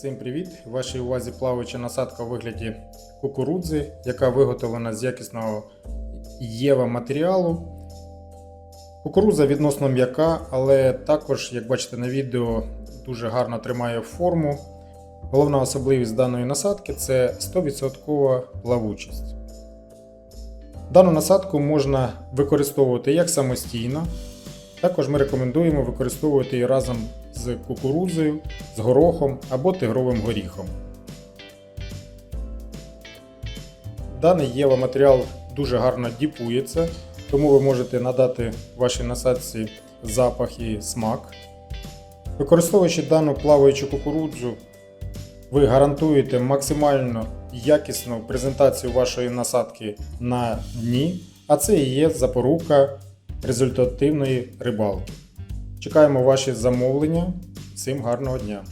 Всім привіт! В вашій увазі плаваюча насадка у вигляді кукурудзи, яка виготовлена з якісного єва матеріалу. Кукурудза відносно м'яка, але також, як бачите на відео, дуже гарно тримає форму. Головна особливість даної насадки це 100% плавучість. Дану насадку можна використовувати як самостійно, також ми рекомендуємо використовувати її разом з кукурудзою, з горохом або тигровим горіхом. Даний єва матеріал дуже гарно діпується, тому ви можете надати вашій насадці запах і смак. Використовуючи дану плаваючу кукурудзу, ви гарантуєте максимально якісну презентацію вашої насадки на дні, а це і є запорука результативної рибалки. Чекаємо ваші замовлення. Всім гарного дня!